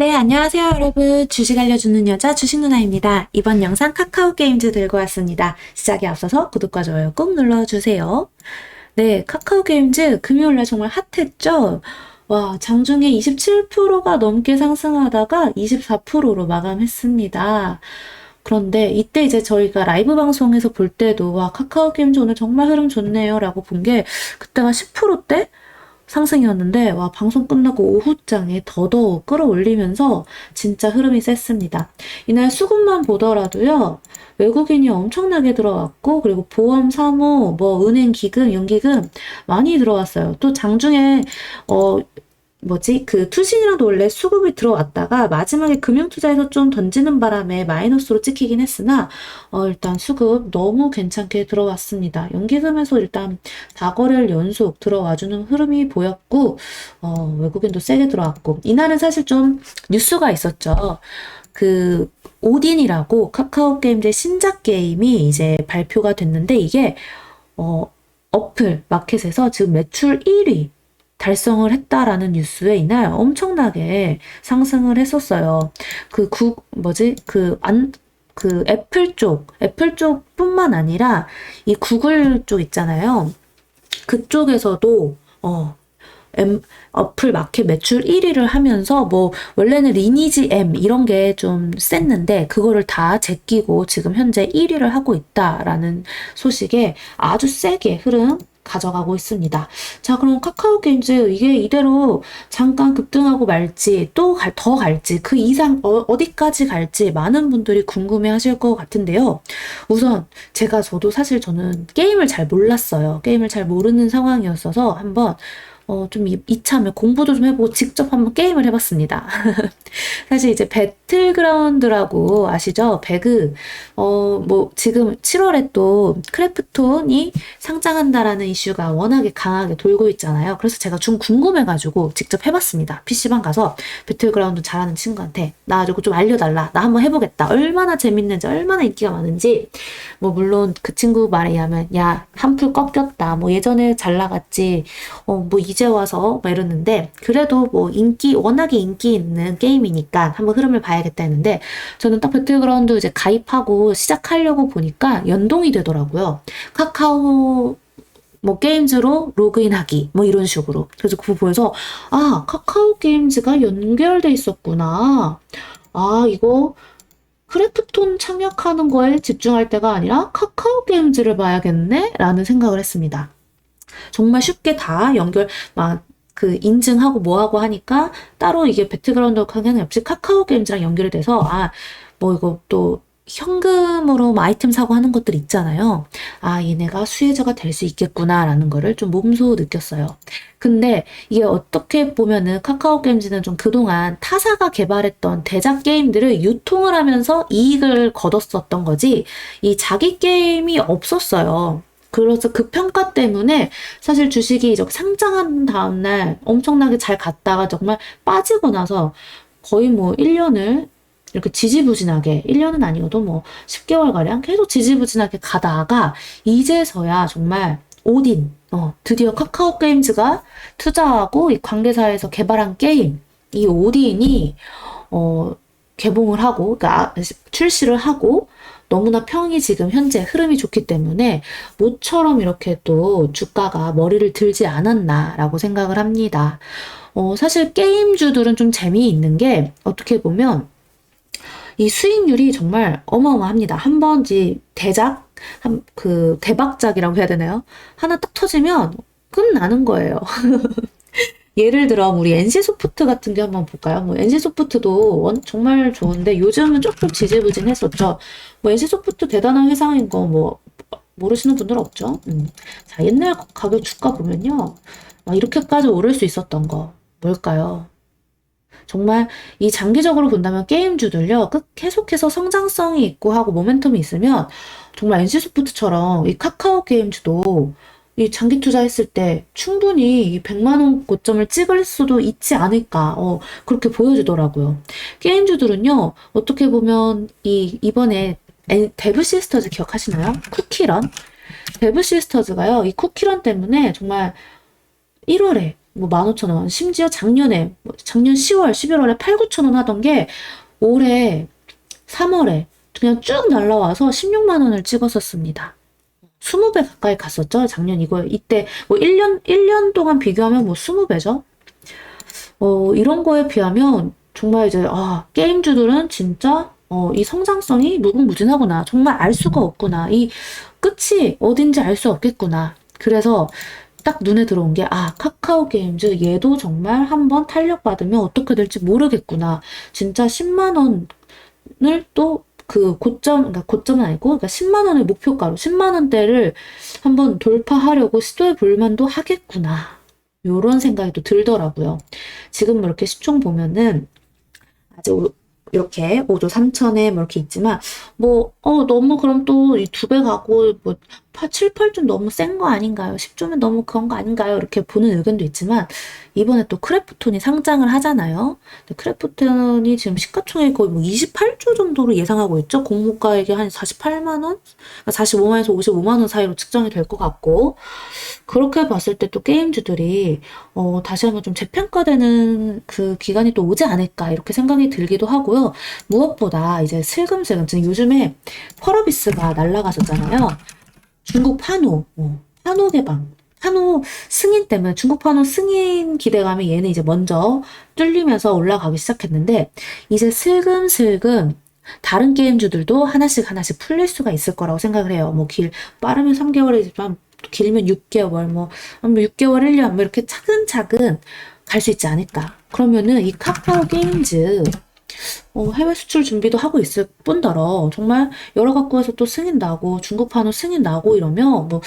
네, 안녕하세요, 여러분. 주식 알려주는 여자 주식 누나입니다. 이번 영상 카카오 게임즈 들고 왔습니다. 시작에 앞서서 구독과 좋아요 꼭 눌러주세요. 네, 카카오 게임즈 금요일날 정말 핫했죠? 와, 장중에 27%가 넘게 상승하다가 24%로 마감했습니다. 그런데 이때 이제 저희가 라이브 방송에서 볼 때도 와, 카카오 게임즈 오늘 정말 흐름 좋네요 라고 본 게 그때가 10%대? 상승이었는데 와 방송 끝나고 오후장에 더더욱 끌어올리면서 진짜 흐름이 셌습니다. 이날 수급만 보더라도요. 외국인이 엄청나게 들어왔고 그리고 보험, 사모, 뭐 은행 기금, 연기금 많이 들어왔어요. 또 장중에 어 뭐지 그 투신이랑도 원래 수급이 들어왔다가 마지막에 금융투자에서 좀 던지는 바람에 마이너스로 찍히긴 했으나 어 일단 수급 너무 괜찮게 들어왔습니다. 연기금에서 일단 다거래를 연속 들어와주는 흐름이 보였고 어 외국인도 세게 들어왔고 이날은 사실 좀 뉴스가 있었죠. 그 오딘이라고 카카오 게임즈 신작 게임이 이제 발표가 됐는데 이게 어 어플 마켓에서 지금 매출 1위 달성을 했다라는 뉴스에 이날 엄청나게 상승을 했었어요. 그 구, 뭐지? 그 안, 그 애플 쪽, 애플 쪽 뿐만 아니라 이 구글 쪽 있잖아요. 그쪽에서도, 어, M, 어플 마켓 매출 1위를 하면서 뭐 원래는 리니지 M 이런 게 좀 셌는데 그거를 다 제끼고 지금 현재 1위를 하고 있다라는 소식에 아주 세게 흐름 가져가고 있습니다. 자, 그럼 카카오 게임즈 이게 이대로 잠깐 급등하고 말지 또 더 갈지 그 이상 어, 디까지 갈지 많은 분들이 궁금해 하실 것 같은데요. 우선 제가 저도 사실 저는 게임을 잘 몰랐어요. 게임을 잘 모르는 상황이었어서 한번 어, 좀 이참에 공부도 좀 해보고 직접 한번 게임을 해봤습니다. 사실 이제 배 틀그라운드라고 아시죠? 배그. 어, 뭐, 지금 7월에 또 크래프톤이 상장한다라는 이슈가 워낙에 강하게 돌고 있잖아요. 그래서 제가 좀 궁금해가지고 직접 해봤습니다. PC방 가서 배틀그라운드 잘하는 친구한테 나가지고 좀 알려달라. 나 한번 해보겠다. 얼마나 재밌는지, 얼마나 인기가 많은지. 뭐, 물론 그 친구 말에 의하면, 야, 한풀 꺾였다. 뭐, 예전에 잘 나갔지. 어, 뭐, 이제 와서 막 이러는데, 그래도 뭐, 인기, 워낙에 인기 있는 게임이니까 한번 흐름을 봐야 겠다 했는데, 저는 딱 배틀그라운드 이제 가입하고 시작하려고 보니까 연동이 되더라고요. 카카오 뭐 게임즈로 로그인하기 뭐 이런 식으로. 그래서 그거 보면서 아 카카오 게임즈가 연결돼 있었구나. 아 이거 크래프톤 창작하는 거에 집중할 때가 아니라 카카오 게임즈를 봐야겠네? 라는 생각을 했습니다. 정말 쉽게 다 연결 막 그 인증하고 뭐하고 하니까 따로 이게 배틀그라운드 강연 없이 카카오 게임즈랑 연결이 돼서 아 뭐 이거 또 현금으로 뭐 아이템 사고 하는 것들 있잖아요. 아, 얘네가 수혜자가 될 수 있겠구나라는 거를 좀 몸소 느꼈어요. 근데 이게 어떻게 보면은 카카오 게임즈는 좀 그동안 타사가 개발했던 대작 게임들을 유통을 하면서 이익을 거뒀었던 거지, 이 자기 게임이 없었어요. 그래서 그 평가 때문에 사실 주식이 상장한 다음날 엄청나게 잘 갔다가 정말 빠지고 나서 거의 뭐 1년을 이렇게 지지부진하게 1년은 아니어도 뭐 10개월가량 계속 지지부진하게 가다가 이제서야 정말 오딘, 어, 드디어 카카오 게임즈가 투자하고 이 관계사에서 개발한 게임, 이 오딘이, 어, 개봉을 하고, 그러니까 출시를 하고, 너무나 평이 지금 현재 흐름이 좋기 때문에 모처럼 이렇게 또 주가가 머리를 들지 않았나라고 생각을 합니다. 어, 사실 게임주들은 좀 재미있는 게 어떻게 보면 이 수익률이 정말 어마어마합니다. 한번 이제 대작, 한, 그 대박작이라고 해야 되나요? 하나 딱 터지면 끝나는 거예요. 예를 들어 우리 NC소프트 같은 게 한번 볼까요? 뭐 NC소프트도 원, 정말 좋은데 요즘은 조금 지지부진했었죠. 뭐 NC소프트 대단한 회사인 거 뭐 모르시는 분들 없죠? 음. 자 옛날 가격 주가 보면요, 막 이렇게까지 오를 수 있었던 거 뭘까요? 정말 이 장기적으로 본다면 게임주들요, 끝, 계속해서 성장성이 있고 하고 모멘텀이 있으면 정말 NC소프트처럼 이 카카오 게임주도 이 장기 투자했을 때 충분히 100만원 고점을 찍을 수도 있지 않을까, 어, 그렇게 보여지더라고요. 게임주들은요, 어떻게 보면 이, 이번에 데브 시스터즈 기억하시나요? 쿠키런? 데브 시스터즈가요, 이 쿠키런 때문에 정말 1월에 뭐 15,000원, 심지어 작년에, 뭐 작년 10월, 11월에 8, 9,000원 하던 게 올해 3월에 그냥 쭉 날라와서 16만 원을 찍었었습니다. 20배 가까이 갔었죠. 작년 이거 이때 뭐 1년 1년 동안 비교하면 뭐 20배죠. 어, 이런 거에 비하면 정말 이제 아, 게임주들은 진짜 어, 이 성장성이 무궁무진하구나. 정말 알 수가 없구나. 이 끝이 어딘지 알 수 없겠구나. 그래서 딱 눈에 들어온 게, 아, 카카오 게임즈 얘도 정말 한번 탄력받으면 어떻게 될지 모르겠구나. 진짜 10만 원을 또 그 고점, 그러니까 고점은 아니고, 그러니까 10만 원의 목표가로 10만 원대를 한번 돌파하려고 시도해 볼 만도 하겠구나. 요런 생각이 또 들더라고요. 지금 뭐 이렇게 시총 보면은, 아직 오- 이렇게 5조 3천에 뭐 이렇게 있지만, 뭐, 어, 너무 그럼 또 이 두 배 가고, 뭐, 7, 8조 너무 센 거 아닌가요? 10조면 너무 그런 거 아닌가요? 이렇게 보는 의견도 있지만, 이번에 또 크래프톤이 상장을 하잖아요. 크래프톤이 지금 시가총액 거의 뭐 28조 정도로 예상하고 있죠. 공모가액이 한 48만 원? 45만에서 55만 원 사이로 측정이 될 것 같고, 그렇게 봤을 때 또 게임주들이, 어, 다시 한번 좀 재평가되는 그 기간이 또 오지 않을까, 이렇게 생각이 들기도 하고요. 무엇보다 이제 슬금슬금, 지금 요즘에 펄어비스가 날라갔었잖아요. 중국 파노, 어, 파노 개방. 파노 승인 때문에 중국 파노 승인 기대감이 얘는 이제 먼저 뚫리면서 올라가기 시작했는데 이제 슬금슬금 다른 게임주들도 하나씩 하나씩 풀릴 수가 있을 거라고 생각을 해요. 뭐 길 빠르면 3개월이지만 길면 6개월, 뭐 6개월, 1년 뭐 이렇게 차근차근 갈 수 있지 않을까. 그러면은 이 카카오 게임즈 어, 해외 수출 준비도 하고 있을 뿐더러 정말 여러 각국에서 또 승인 나고 중국판으로 승인 나고 이러면 뭐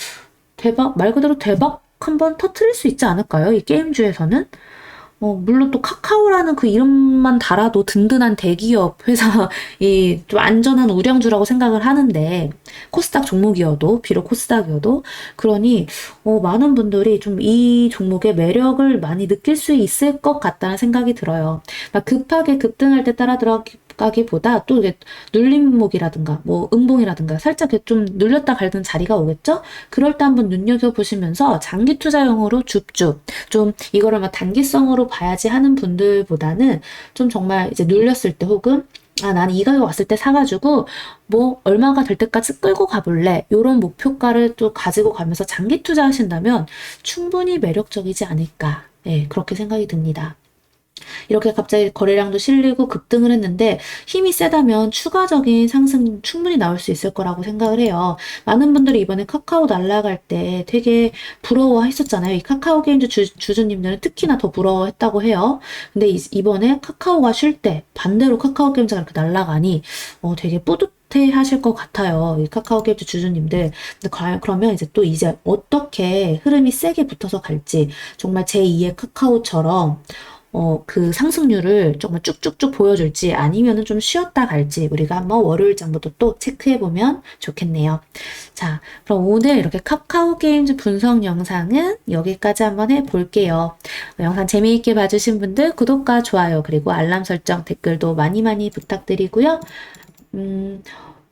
대박 말 그대로 대박 한번 터트릴 수 있지 않을까요? 이 게임주에서는 어, 물론 또 카카오라는 그 이름만 달아도 든든한 대기업 회사 이 좀 안전한 우량주라고 생각을 하는데 코스닥 종목이어도 비록 코스닥이어도 그러니 어, 많은 분들이 좀 이 종목의 매력을 많이 느낄 수 있을 것 같다는 생각이 들어요. 막 급하게 급등할 때 따라 들어가기 보다 또 이게 눌림목이라든가 뭐 음봉이라든가 살짝 좀 눌렸다 갈던 자리가 오겠죠? 그럴 때 한번 눈여겨보시면서 장기 투자용으로 줍줍 좀 이거를 막 단기성으로 봐야지 하는 분들보다는 좀 정말 이제 눌렸을 때 혹은 아, 나는 이 가격 왔을 때 사가지고, 뭐, 얼마가 될 때까지 끌고 가볼래. 요런 목표가를 또 가지고 가면서 장기 투자하신다면 충분히 매력적이지 않을까. 예, 그렇게 생각이 듭니다. 이렇게 갑자기 거래량도 실리고 급등을 했는데 힘이 세다면 추가적인 상승 충분히 나올 수 있을 거라고 생각을 해요. 많은 분들이 이번에 카카오 날라갈 때 되게 부러워 했었잖아요. 이 카카오 게임즈 주, 주주님들은 특히나 더 부러워했다고 해요. 근데 이, 이번에 카카오가 쉴 때 반대로 카카오 게임즈가 이렇게 날라가니 어, 되게 뿌듯해 하실 것 같아요. 이 카카오 게임즈 주주님들. 근데 과- 그러면 이제 또 이제 어떻게 흐름이 세게 붙어서 갈지 정말 제2의 카카오처럼 어, 그 상승률을 정말 쭉쭉쭉 보여줄지 아니면은 좀 쉬었다 갈지 우리가 한번 월요일장부터 또 체크해보면 좋겠네요. 자, 그럼 오늘 이렇게 카카오 게임즈 분석 영상은 여기까지 한번 해볼게요. 영상 재미있게 봐주신 분들 구독과 좋아요 그리고 알람 설정 댓글도 많이 많이 부탁드리고요. 음,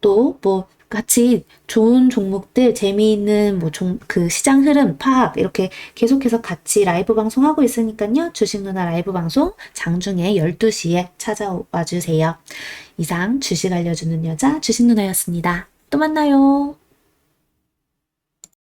또 뭐 같이 좋은 종목들 재미있는 뭐 종 그 시장 흐름 파악 이렇게 계속해서 같이 라이브 방송하고 있으니까요. 주식 누나 라이브 방송 장중에 12시에 찾아와 주세요. 이상 주식 알려주는 여자 주식 누나였습니다. 또 만나요.